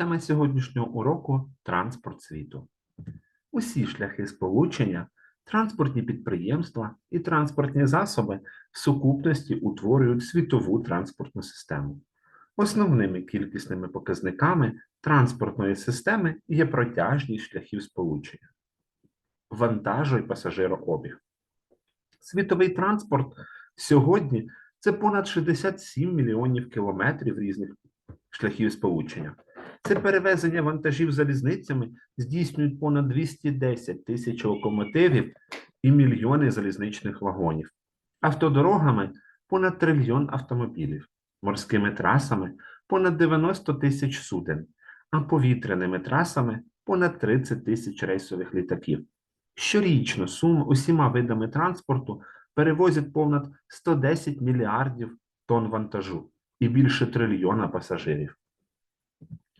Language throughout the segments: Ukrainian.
Тема сьогоднішнього уроку транспорт світу. Усі шляхи сполучення, транспортні підприємства і транспортні засоби в сукупності утворюють світову транспортну систему. Основними кількісними показниками транспортної системи є протяжність шляхів сполучення, вантажу і пасажирообіг. Світовий транспорт сьогодні це понад 67 мільйонів кілометрів різних шляхів сполучення. Це перевезення вантажів залізницями здійснюють понад 210 тисяч локомотивів і мільйони залізничних вагонів. Автодорогами понад трильйон автомобілів, морськими трасами понад 90 тисяч суден, а повітряними трасами понад 30 тисяч рейсових літаків. Щорічно сум усіма видами транспорту перевозять понад 110 мільярдів тонн вантажу і більше трильйона пасажирів.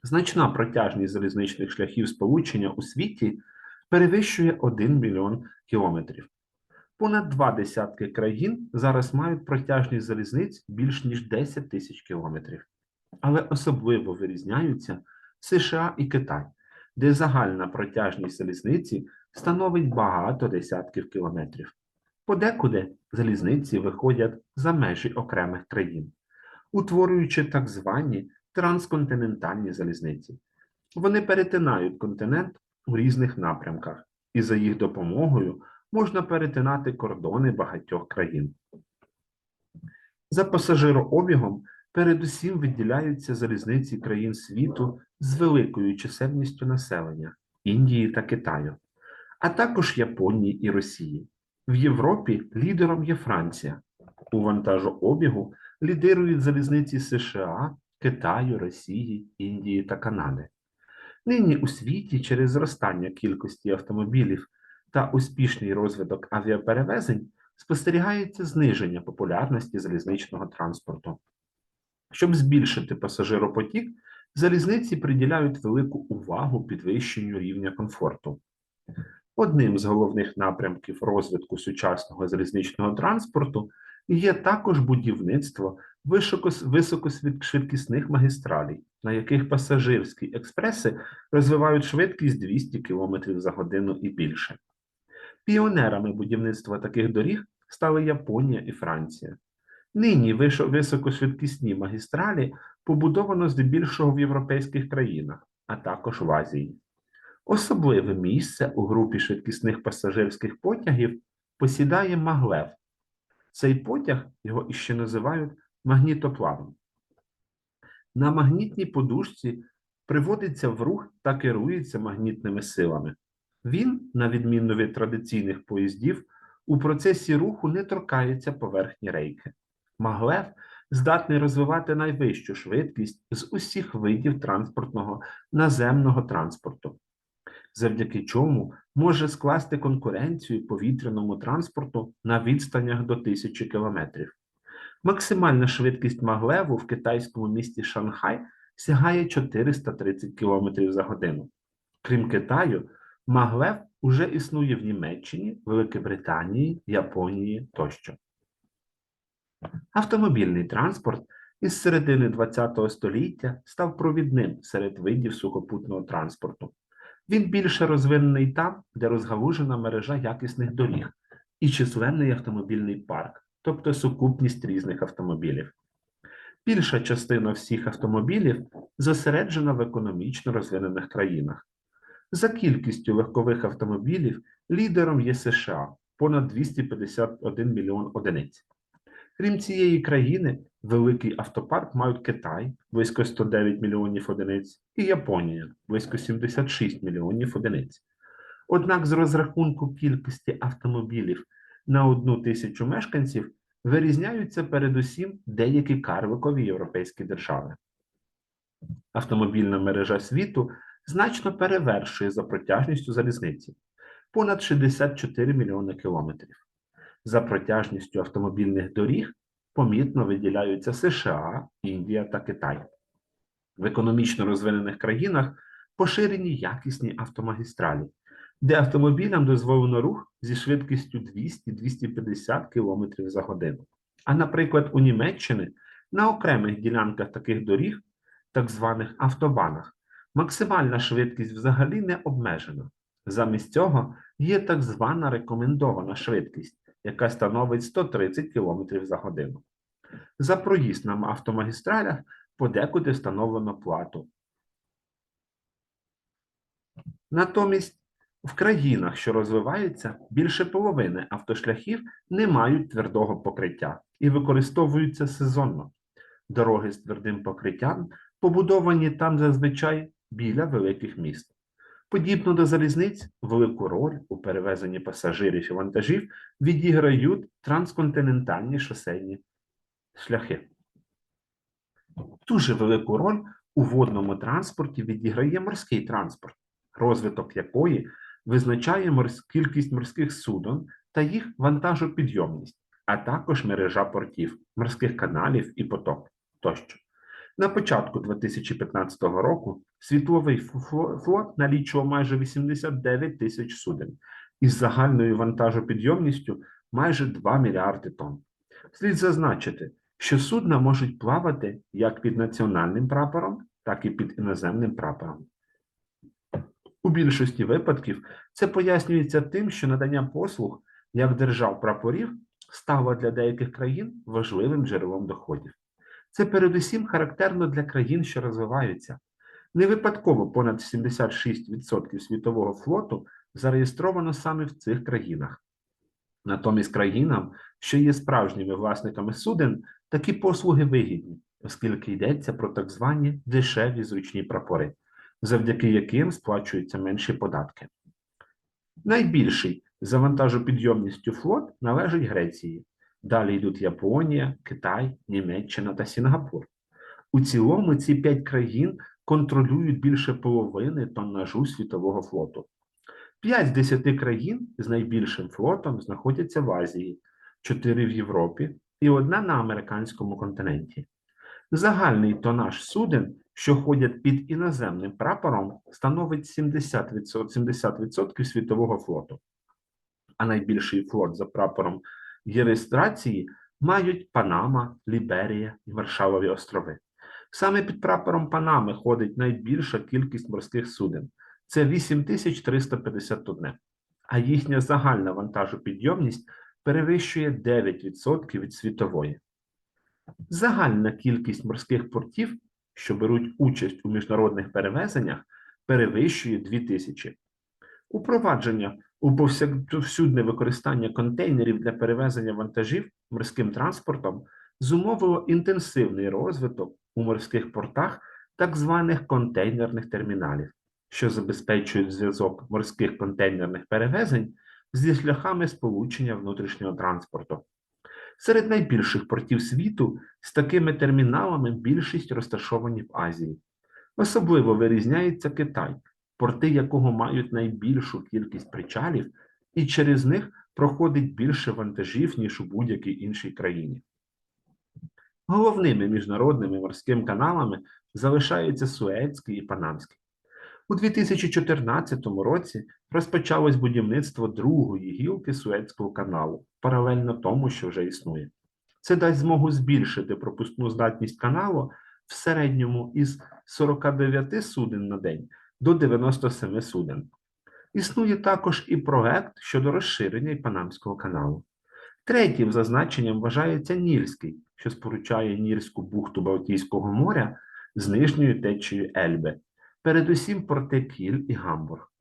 Значна протяжність залізничних шляхів сполучення у світі перевищує 1 мільйон кілометрів. Понад два десятки країн зараз мають протяжність залізниць більш ніж 10 тисяч кілометрів. Але особливо вирізняються США і Китай, де загальна протяжність залізниці становить багато десятків кілометрів. Подекуди залізниці виходять за межі окремих країн, утворюючи так звані трансконтинентальні залізниці. Вони перетинають континент у різних напрямках, і за їх допомогою можна перетинати кордони багатьох країн. За пасажирообігом передусім виділяються залізниці країн світу з великою чисельністю населення Індії та Китаю, а також Японії і Росії. В Європі лідером є Франція. У вантажообігу лідирують залізниці США, Китаю, Росії, Індії та Канади. Нині у світі через зростання кількості автомобілів та успішний розвиток авіаперевезень спостерігається зниження популярності залізничного транспорту. Щоб збільшити пасажиропотік, залізниці приділяють велику увагу підвищенню рівня комфорту. Одним з головних напрямків розвитку сучасного залізничного транспорту є також будівництво високошвидкісних магістралей, на яких пасажирські експреси розвивають швидкість 200 км за годину і більше. Піонерами будівництва таких доріг стали Японія і Франція. Нині високошвидкісні магістралі побудовано здебільшого в європейських країнах, а також в Азії. Особливе місце у групі швидкісних пасажирських потягів посідає Маглев. Цей потяг його іще називають магнітоплавом. На магнітній подушці приводиться в рух та керується магнітними силами. Він, на відміну від традиційних поїздів, у процесі руху не торкається поверхні рейки. Маглев здатний розвивати найвищу швидкість з усіх видів транспортного наземного транспорту, завдяки чому може скласти конкуренцію повітряному транспорту на відстанях до тисячі кілометрів. Максимальна швидкість Маглеву в китайському місті Шанхай сягає 430 км за годину. Крім Китаю, Маглев уже існує в Німеччині, Великій Британії, Японії тощо. Автомобільний транспорт із середини ХХ століття став провідним серед видів сухопутного транспорту. Він більше розвинений там, де розгалужена мережа якісних доріг і численний автомобільний парк, тобто сукупність різних автомобілів. Більша частина всіх автомобілів зосереджена в економічно розвинених країнах. За кількістю легкових автомобілів лідером є США понад 251 мільйон одиниць. Крім цієї країни, великий автопарк мають Китай близько 109 мільйонів одиниць і Японія близько 76 мільйонів одиниць. Однак з розрахунку кількості автомобілів на одну тисячу мешканців вирізняються передусім деякі карликові європейські держави. Автомобільна мережа світу значно перевершує за протяжністю залізниці понад 64 мільйони кілометрів. За протяжністю автомобільних доріг помітно виділяються США, Індія та Китай. В економічно розвинених країнах поширені якісні автомагістралі, де автомобілям дозволено рух зі швидкістю 200-250 км за годину. А, наприклад, у Німеччині на окремих ділянках таких доріг, так званих автобанах, Максимальна швидкість взагалі не обмежена. Замість цього є так звана рекомендована швидкість, яка становить 130 км за годину. За проїзд на автомагістралях подекуди встановлено плату. Натомість в країнах, що розвиваються, більше половини автошляхів не мають твердого покриття і використовуються сезонно. Дороги з твердим покриттям побудовані там зазвичай біля великих міст. Подібно до залізниць, велику роль у перевезенні пасажирів і вантажів відіграють трансконтинентальні шосейні шляхи. Дуже велику роль у водному транспорті відіграє морський транспорт, розвиток якої визначає морс- кількість морських суден та їх вантажопідйомність, а також мережа портів, морських каналів і поток тощо. На початку 2015 року світовий флот налічував майже 89 тисяч суден із загальною вантажопідйомністю майже 2 мільярди тонн. Слід зазначити, що судна можуть плавати як під національним прапором, так і під іноземним прапором. У більшості випадків це пояснюється тим, що надання послуг як держав прапорів стало для деяких країн важливим джерелом доходів. Це передусім характерно для країн, що розвиваються. Не випадково понад 76% світового флоту зареєстровано саме в цих країнах. Натомість країнам, що є справжніми власниками суден, такі послуги вигідні, оскільки йдеться про так звані дешеві зручні прапори, завдяки яким сплачуються менші податки. Найбільший за вантажопідйомністю флот належить Греції. Далі йдуть Японія, Китай, Німеччина та Сінгапур. У цілому ці п'ять країн контролюють більше половини тоннажу світового флоту. П'ять з десяти країн з найбільшим флотом знаходяться в Азії, чотири в Європі і одна на американському континенті. Загальний тонаж суден, що ходять під іноземним прапором, становить 70%, 70% світового флоту. А найбільший флот за прапором є реєстрації мають Панама, Ліберія і Маршалові острови. Саме під прапором Панами ходить найбільша кількість морських суден це 8351, а їхня загальна вантажопідйомність перевищує 9% від світової. Загальна кількість морських портів, що беруть участь у міжнародних перевезеннях, перевищує 2000. Упровадження у повсюдне використання контейнерів для перевезення вантажів морським транспортом зумовило інтенсивний розвиток у морських портах так званих контейнерних терміналів, що забезпечують зв'язок морських контейнерних перевезень зі шляхами сполучення внутрішнього транспорту. Серед найбільших портів світу з такими терміналами більшість розташовані в Азії. Особливо вирізняється Китай, порти якого мають найбільшу кількість причалів, і через них проходить більше вантажів, ніж у будь-якій іншій країні. Головними міжнародними морськими каналами залишаються Суецький і Панамський. У 2014 році розпочалось будівництво другої гілки Суецького каналу, паралельно тому, що вже існує. Це дасть змогу збільшити пропускну здатність каналу в середньому із 49 суден на день до 97 суден. Існує також і проект щодо розширення Панамського каналу. Третім за значенням вважається Нільський, що сполучає Нільську бухту Балтійського моря з нижньою течією Ельби, передусім порти Кіль і Гамбург.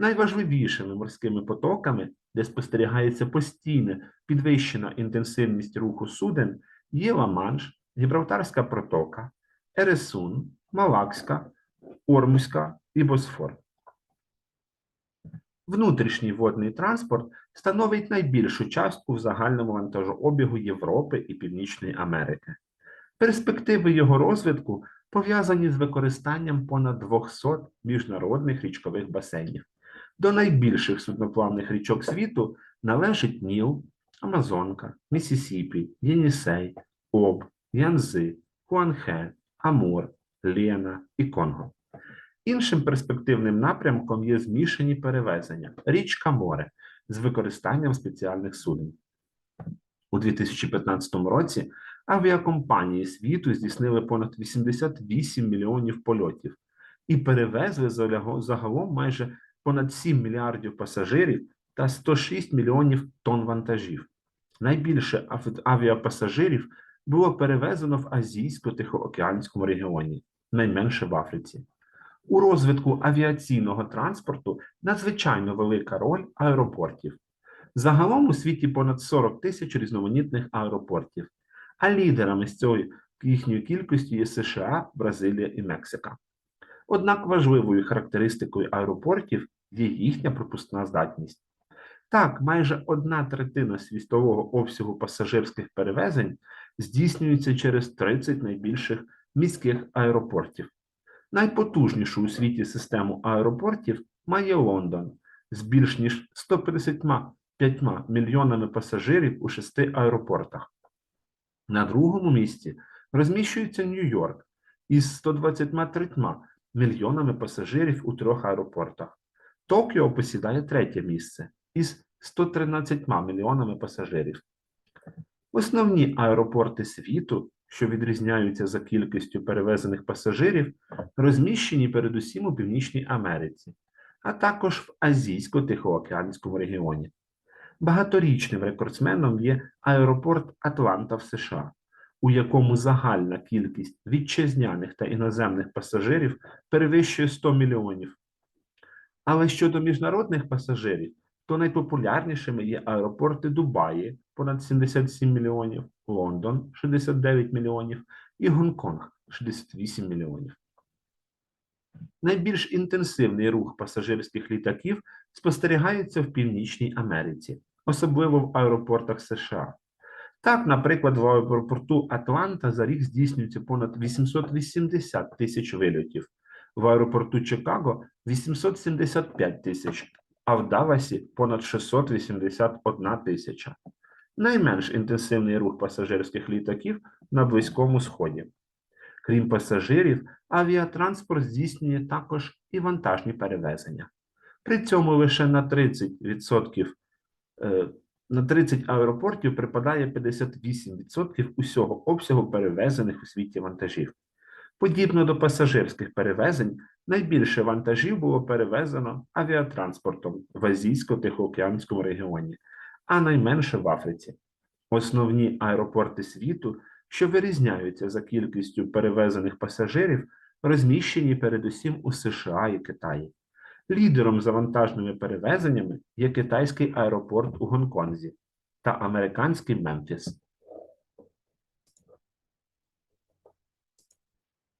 Найважливішими морськими потоками, де спостерігається постійна підвищена інтенсивність руху суден, є Ла-Манш, Гібралтарська протока, Ересун, Малакська, Ормузька і Босфор. Внутрішній водний транспорт становить найбільшу частку в загальному вантажообігу Європи і Північної Америки. Перспективи його розвитку пов'язані з використанням понад 200 міжнародних річкових басейнів. До найбільших судноплавних річок світу належать Ніл, Амазонка, Місісіпі, Єнісей, Об, Янзи, Хуанхе, Амур, Лена і Конго. Іншим перспективним напрямком є змішані перевезення річка море з використанням спеціальних суден. У 2015 році авіакомпанії світу здійснили понад 88 мільйонів польотів, і перевезли загалом майже понад 7 мільярдів пасажирів та 106 мільйонів тонн вантажів. Найбільше авіапасажирів було перевезено в Азійсько-Тихоокеанському регіоні, найменше в Африці. У розвитку авіаційного транспорту надзвичайно велика роль аеропортів. Загалом у світі понад 40 тисяч різноманітних аеропортів, а лідерами з цієї їхньої кількості є США, Бразилія і Мексика. Однак важливою характеристикою аеропортів є їхня пропускна здатність. Так, майже одна третина світового обсягу пасажирських перевезень здійснюється через 30 найбільших міських аеропортів. Найпотужнішу у світі систему аеропортів має Лондон з більш ніж 155 мільйонами пасажирів у шести аеропортах. На другому місці розміщується Нью-Йорк із 123 мільйонами пасажирів у трьох аеропортах. Токіо посідає третє місце із 113 мільйонами пасажирів. Основні аеропорти світу, що відрізняються за кількістю перевезених пасажирів, розміщені передусім у Північній Америці, а також в Азійсько-Тихоокеанському регіоні. Багаторічним рекордсменом є аеропорт Атланта в США, у якому загальна кількість вітчизняних та іноземних пасажирів перевищує 100 мільйонів. Але щодо міжнародних пасажирів, то найпопулярнішими є аеропорти Дубаї понад 77 мільйонів, Лондон 69 мільйонів і Гонконг 68 мільйонів. Найбільш інтенсивний рух пасажирських літаків спостерігається в Північній Америці, особливо в аеропортах США. Так, наприклад, в аеропорту Атланта за рік здійснюється понад 880 тисяч вильотів, в аеропорту Чикаго 875 тисяч, а в Далласі понад 681 тисяча. Найменш інтенсивний рух пасажирських літаків на Близькому Сході. Крім пасажирів, авіатранспорт здійснює також і вантажні перевезення. При цьому лише на 30%, е, на 30 аеропортів припадає 58% усього обсягу перевезених у світі вантажів. Подібно до пасажирських перевезень, найбільше вантажів було перевезено авіатранспортом в Азійсько-Тихоокеанському регіоні, а найменше в Африці. Основні аеропорти світу, що вирізняються за кількістю перевезених пасажирів, розміщені передусім у США і Китаї. Лідером за вантажними перевезеннями є китайський аеропорт у Гонконзі та американський Мемфіс.